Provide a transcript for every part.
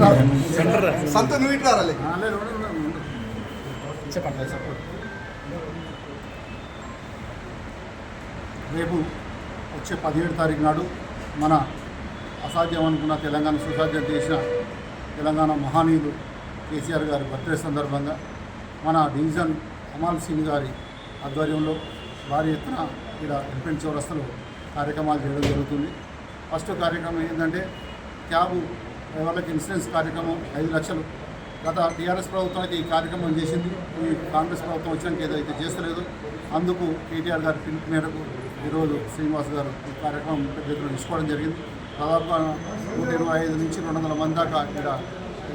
సంత నువ్వు ఇట్లా రాలే చెప్పండి రేపు వచ్చే పదిహేడు తారీఖు నాడు మన అసాధ్యం అనుకున్న తెలంగాణ సుసాధ్యం చేసిన తెలంగాణ మహానీయులు కేసీఆర్ గారి బర్త్డే సందర్భంగా మన డివిజన్ అమాల్ సింగ్ గారి ఆధ్వర్యంలో భారీ ఎత్తున ఇక్కడ ఎలిఫెంట్ చౌరస్తలో కార్యక్రమాలు చేయడం జరుగుతుంది ఫస్ట్ కార్యక్రమం ఏంటంటే క్యాబు వాళ్ళకి ఇన్సూరెన్స్ కార్యక్రమం ఐదు లక్షలు. గత టీఆర్ఎస్ ప్రభుత్వానికి ఈ కార్యక్రమం చేసింది. ఈ కాంగ్రెస్ ప్రభుత్వం వచ్చినాక ఏదైతే చేస్తలేదు అందుకు కేటీఆర్ గారి పిలుపు మేరకు ఈరోజు శ్రీనివాస్ గారు ఈ కార్యక్రమం తీసుకోవడం జరిగింది. దాదాపుగా నూట ఇరవై ఐదు నుంచి రెండు వందల మంది దాకా ఇక్కడ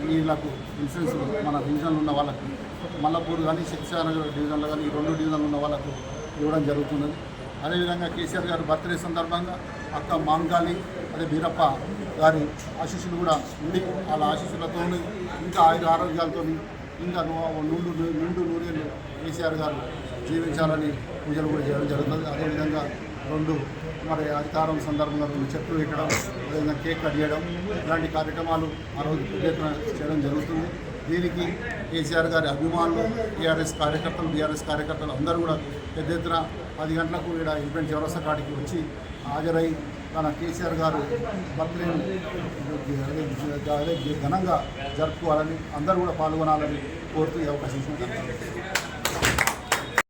వీళ్ళకు ఇన్సూరెన్స్ మన డివిజన్లు ఉన్న వాళ్ళకు మల్లపూర్ కానీ శిక్షానగర్ డివిజన్లో కానీ ఈ రెండు డివిజన్లు ఉన్న వాళ్ళకు ఇవ్వడం జరుగుతున్నది. అదేవిధంగా కేసీఆర్ గారు బర్త్డే సందర్భంగా అక్క మాంగాలి అదే బీరప్ప గారి ఆశీస్సులు కూడా ఉండి వాళ్ళ ఆశీస్సులతో ఇంకా ఆయుర ఆరోగ్యాలతో ఇంకా నుండు నిండు నిండు నూరేళ్ళు కేసీఆర్ గారు జీవించాలని పూజలు కూడా చేయడం జరుగుతుంది. అదేవిధంగా రెండు మరి అధికారం సందర్భంగా రెండు చెట్లు పెట్టడం అదేవిధంగా కేక్ కట్ చేయడం ఇలాంటి కార్యక్రమాలు ఆ రోజు చేయడం జరుగుతుంది. దీనికి కేసీఆర్ గారి అభిమానులు టీఆర్ఎస్ కార్యకర్తలు బీఆర్ఎస్ కార్యకర్తలు అందరూ కూడా పెద్ద ఎత్తున పది గంటలకు ఇక్కడ ఇంపెంట్ చౌరస్తా కాడికి వచ్చి హాజరై తన కేసీఆర్ గారు బర్త్డేను అదే ఘనంగా జరుపుకోవాలని అందరూ కూడా పాల్గొనాలని కోరుతూ ఈ అవకాశం